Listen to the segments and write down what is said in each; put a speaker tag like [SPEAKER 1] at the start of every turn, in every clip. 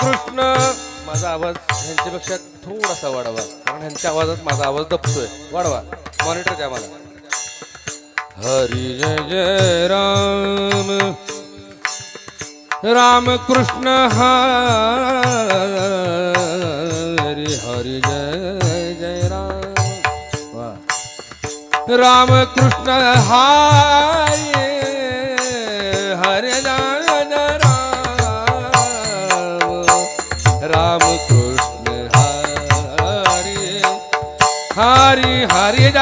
[SPEAKER 1] कृष्ण.
[SPEAKER 2] माझा आवाज ह्यांच्यापेक्षा थोडासा वाढवा. कारण ह्यांच्या आवाजात माझा आवाज दबतोय वाढवा. मॉनिटर द्या मला. हरी जय जय राम. राम कृष्ण हरी हरी जय जय राम. राम कृष्ण हाय Mariela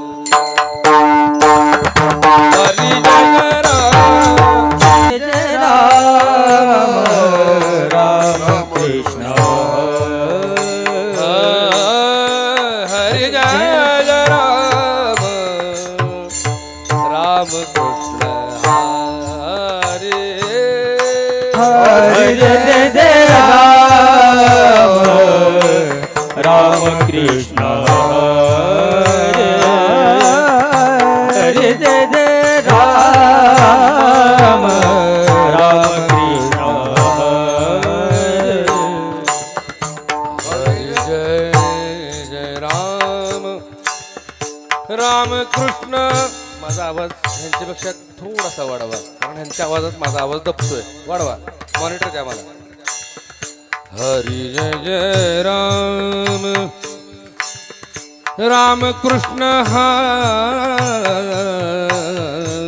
[SPEAKER 2] राम
[SPEAKER 1] जय
[SPEAKER 2] जय रामकृष्ण माझा आवाज ह्यांच्यापेक्षा थोडासा वाढवा. कारण ह्यांच्या आवाजात माझा आवाज दबतोय. वाढवा. मॉनिटर द्या मला. हरी जय जय राम. राम कृष्ण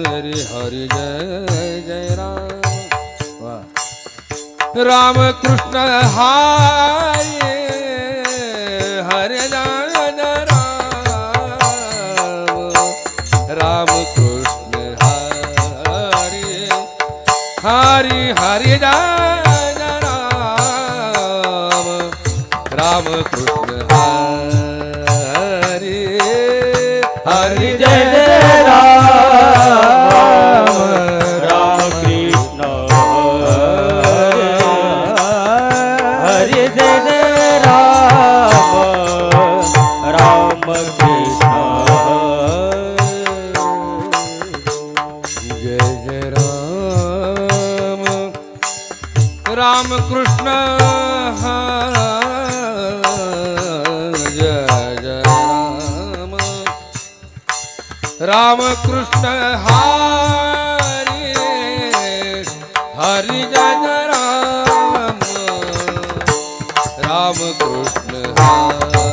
[SPEAKER 2] हरी हरी जय जय राम. रामकृष्ण राम कृष्ण हाय. हरि हरि राम राम कृष्ण કૃષ્ણ હારે હરિ જન રામ રામ કૃષ્ણ હારે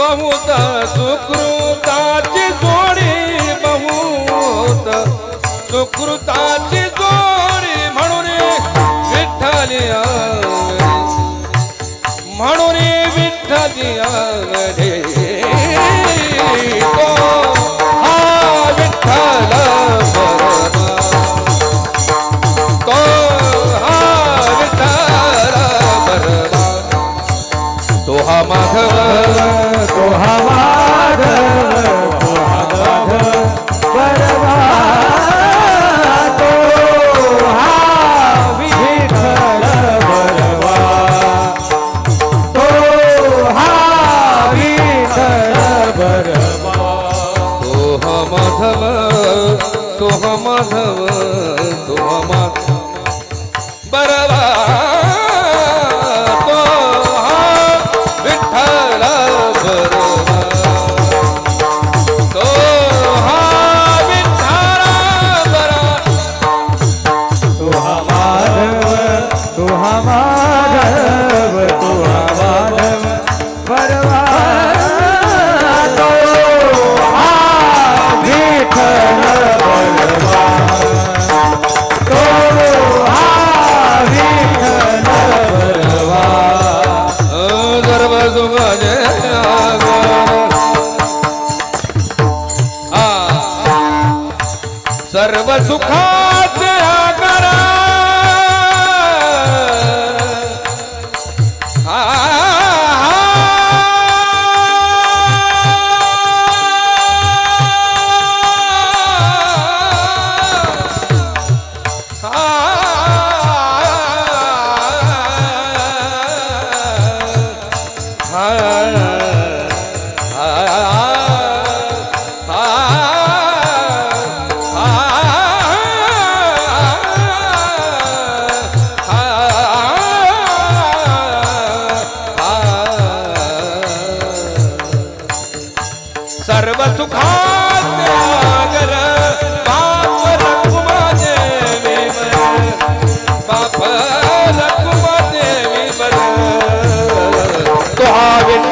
[SPEAKER 2] बहुत सुकृताची जोडी बहुत सुकृताची जोडी म्हणून विठ्ठलिया म्हणून
[SPEAKER 1] विठ्ठलिया को हवा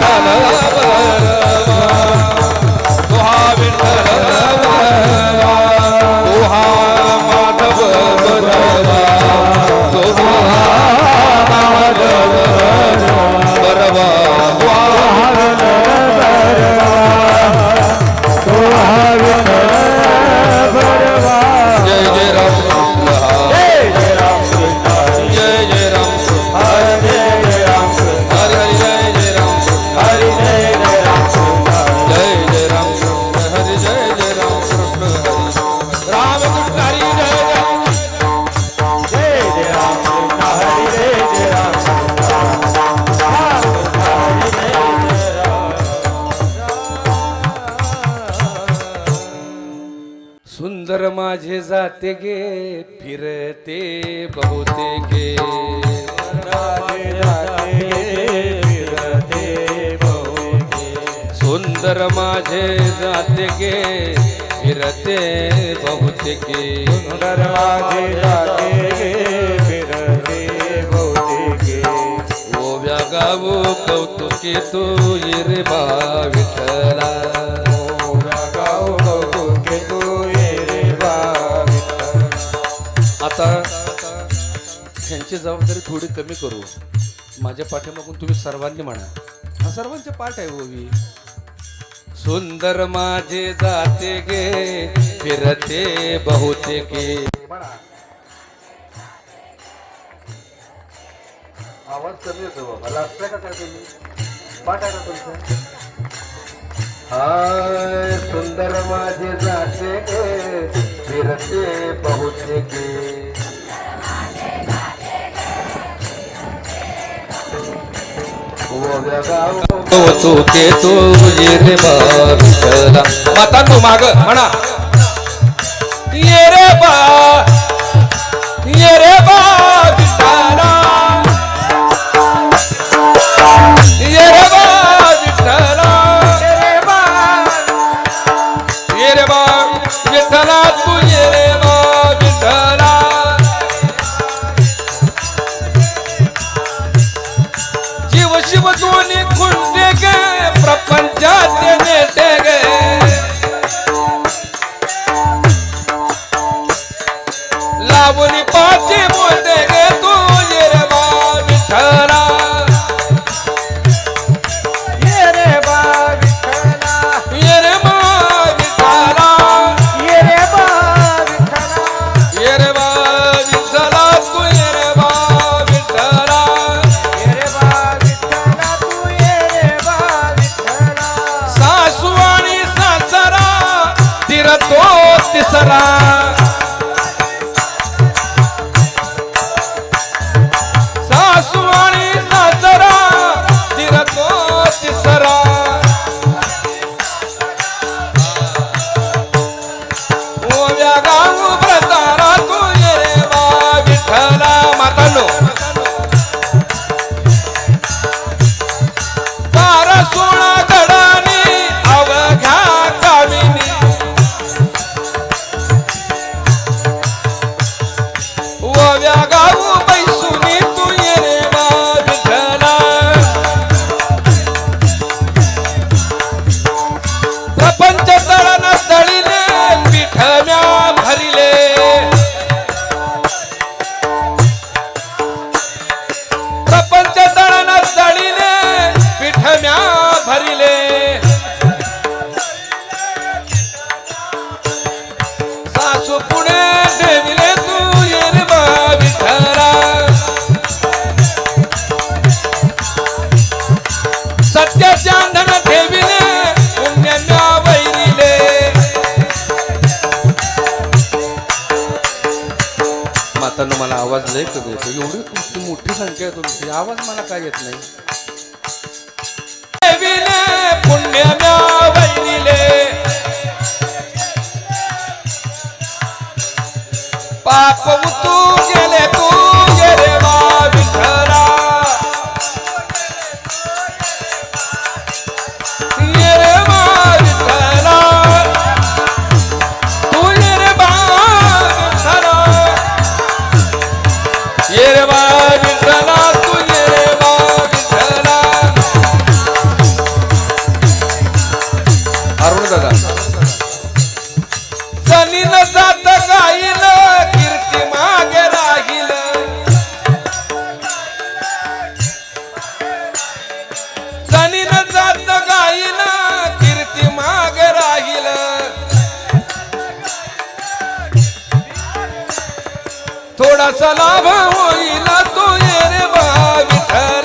[SPEAKER 2] Satanás माझे जाते गे फिरते बहुते गे। सुंदर माझे जाते गे फिरते बहुते गे।
[SPEAKER 1] सुंदर माझे जाते गे फिरते बहुते गे।
[SPEAKER 2] ओव्या गावो कौतुके तो
[SPEAKER 1] तू इरे
[SPEAKER 2] भाविठला माझी जबाबदारी थोडी कमी करू. माझ्या पाठीमागून तुम्ही सर्वांनी म्हणा. हा सर्वांचे पाठ आहे हो ओवी सुंदर माझे जाते गे फिरते बहुते गे आवाज कमी होतो बाबा. लागतोय का काय तुम्ही? पाठ आहे का तुमचं? हाय सुंदर माझे जाते गे फिरते बहुते गे तो ते तो येरे ये माता तू माग म्हणा। येरे बा येरे बा। আছে
[SPEAKER 3] বলতে लय कमी येतो. एवढी तुमची मोठी संख्या आहे तुमची. आवाज मला काय येत नाही?
[SPEAKER 2] देवीने पाप तू সালাম ওই না তো এর বাবিঠা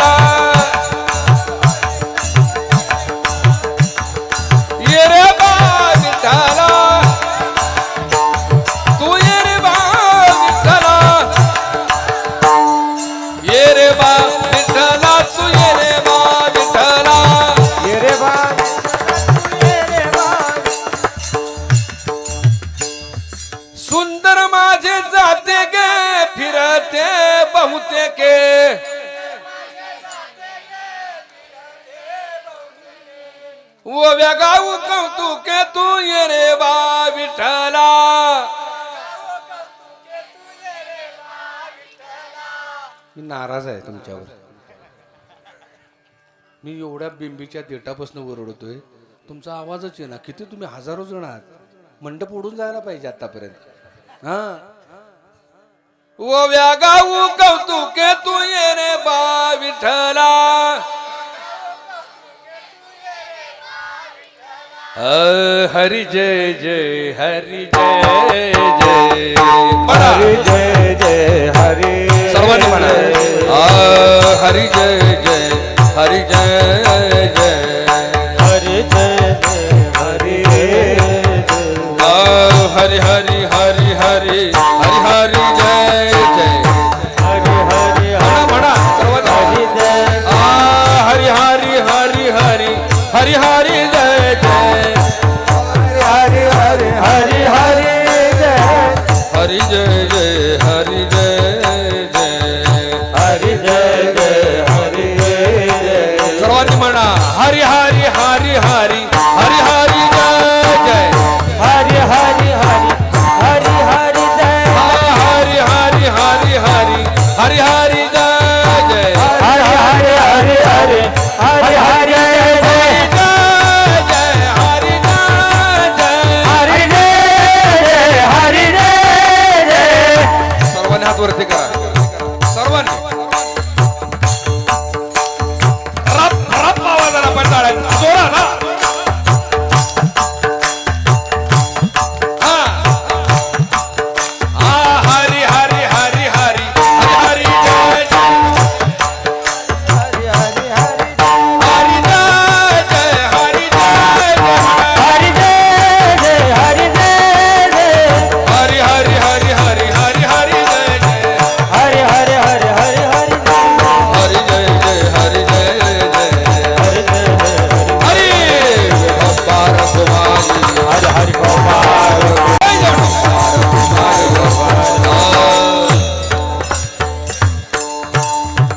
[SPEAKER 2] तू ये रे बा विठला
[SPEAKER 3] मी नाराज आहे तुमच्यावर. मी एवढ्या बिंबीच्या देटापासून ओरडतोय. तुमचा आवाजच आहे ना किती तुम्ही हजारो जण आहात. मंडप उडून जायला पाहिजे आतापर्यंत. हा?
[SPEAKER 2] ओव्या गाऊ कौतुके तू ये रे बा
[SPEAKER 3] विठला हरी जय जय हरी जय जय
[SPEAKER 2] म्हणा.
[SPEAKER 1] हरी जय जय हरी
[SPEAKER 3] सर्वांनी म्हणा अ, हरी जय जय हरी जय जय
[SPEAKER 1] हरी जय जय हरी जय
[SPEAKER 3] अ, हरी हरी